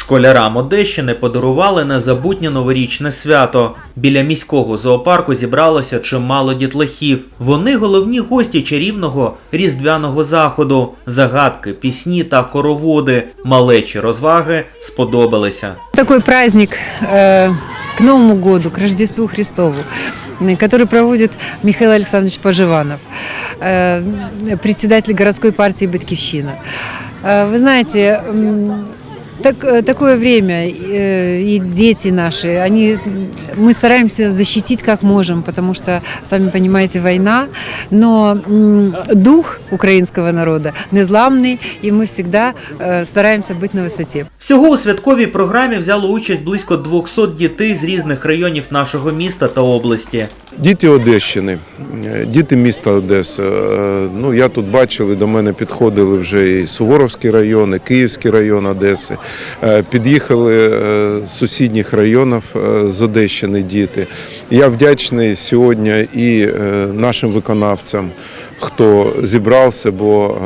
Школярам Одещини подарували незабутнє новорічне свято. Біля міського зоопарку зібралося чимало дітлахів. Вони головні гості чарівного різдвяного заходу. Загадки, пісні та хороводи, малечі розваги сподобалися. Такой праздник э, к Новому году, к Рождеству Христову, э, который проводит Михаил Александрович Поживанов, э, председатель городской партии «Батьковщина». Э, Вы знаете, м, так, э, такое время, э, и дети наши, они, мы стараемся защитить как можем, потому что, сами понимаете, война, но м, дух украинского народа незламный, и мы всегда э, стараемся быть на высоте. Всього у святковій програмі взяло участь близько 200 дітей з різних районів нашого міста та області. Діти Одещини, е, діти міста Одеса. Е, Ну, я тут бачили, до мене підходили вже і Суворовський район, і Київський район Одеси. Е, Під'їхали е, з сусідніх районів е, з Одещини діти. Я вдячний сьогодні і нашим виконавцям, хто зібрався, бо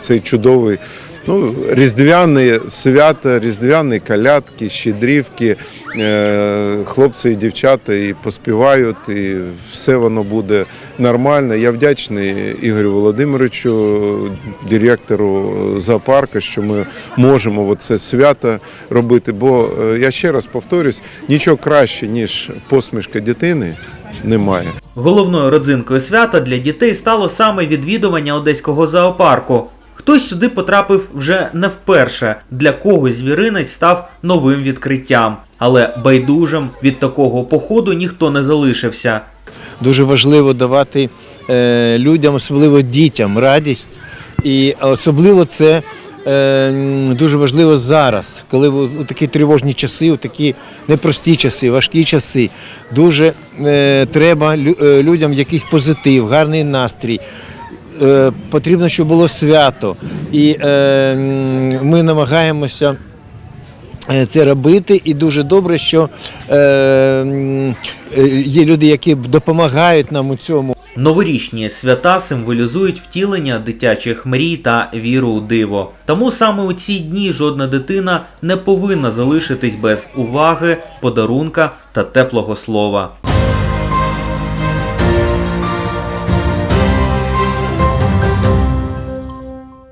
цей чудовий. Ну, різдвяне свято, різдвяні калятки, щедрівки, е, хлопці і дівчата і поспівають, і все воно буде нормально. Я вдячний Ігорю Володимировичу, директору зоопарку, що ми можемо це свято робити. Бо е, я ще раз повторюсь, нічого краще, ніж посмішка дитини, немає. Головною родзинкою свята для дітей стало саме відвідування одеського зоопарку. Хтось сюди потрапив вже не вперше, для когось звіринець став новим відкриттям. Але байдужим від такого походу ніхто не залишився. Дуже важливо давати е, людям, особливо дітям, радість. І особливо це е, дуже важливо зараз, коли у такі тривожні часи, у такі непрості часи, важкі часи. Дуже е, треба е, людям якийсь позитив, гарний настрій. Е, потрібно, щоб було свято. І е, ми намагаємося е, це робити, і дуже добре, що є люди, які допомагають нам у цьому. Новорічні свята символізують втілення дитячих мрій та віру у диво. Тому саме у ці дні жодна дитина не повинна залишитись без уваги, подарунка та теплого слова.